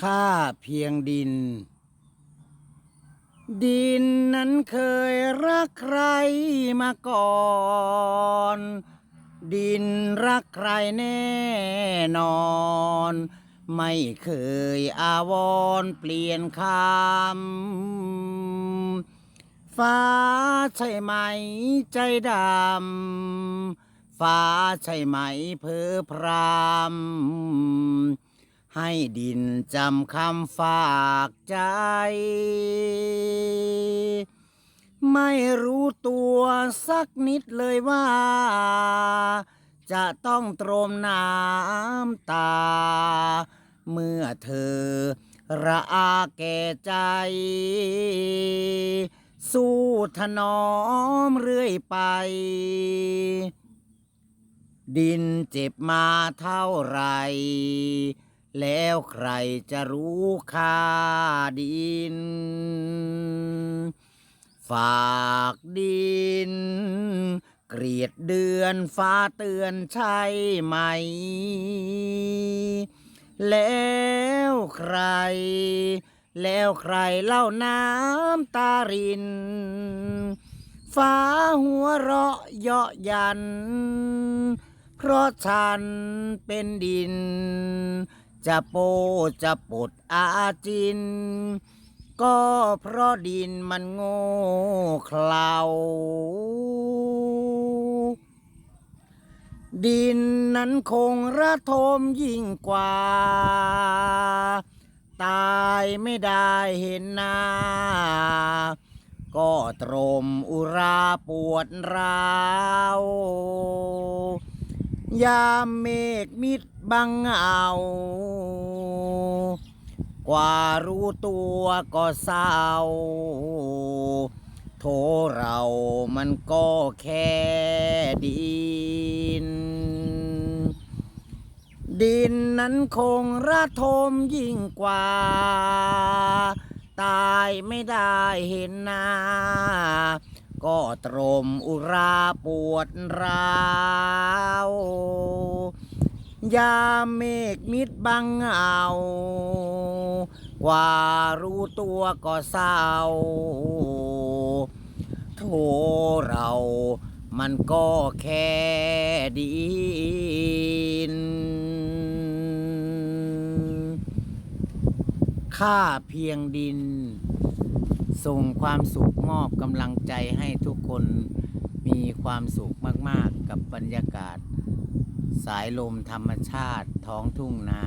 ข้าเพียงดิน ดินนั้นเคยรักใครมาก่อน ดินรักใครแน่นอน ไม่เคยอาวรเปลี่ยนคำ ฟ้าใช่ไหมใจดำ ฟ้าใช่ไหมเพอพราม ให้ดินจำคำฝากใจ ไม่รู้ตัวสักนิดเลยว่า จะต้องตรมน้ำตา เมื่อเธอระอาแก่ใจ สู้ถนอมเรื่อยไป ดินเจ็บมาเท่าไหร แล้วใครจะรู้ค่าดิน ฝากดิน เกลียดเดือนฟ้าเตือนใช่ไหม แล้วใคร แล้วใครเล่าน้ำตาริน ฟ้าหัวเราะเยาะยัน เพราะฉันเป็นดิน จะโปจะปดอาจิน ก็เพราะดินมันโง่เขลาดินนั้นคงระทมยิ่งกว่า ตายไม่ได้เห็นหน้า ก็ตรมอุราปวดร้าว ยามเมฆมิดบังเงากว่ารู้ตัวก็เศร้า โทเรามันก็แค่ดิน ดินนั้นคงระทมยิ่งกว่า ตายไม่ได้เห็นหน้าก็ตรมอุราปวดร้าว ยามเมฆมิดบังเงากว่ารู้ตัวก็เศร้าโทเรามันก็แค่ดินข้าเพียงดิน ส่งความสุขมอบกำลังใจให้ทุกคนมีความสุขมาก ๆ กับบรรยากาศ สายลมธรรมชาติท้องทุ่งนา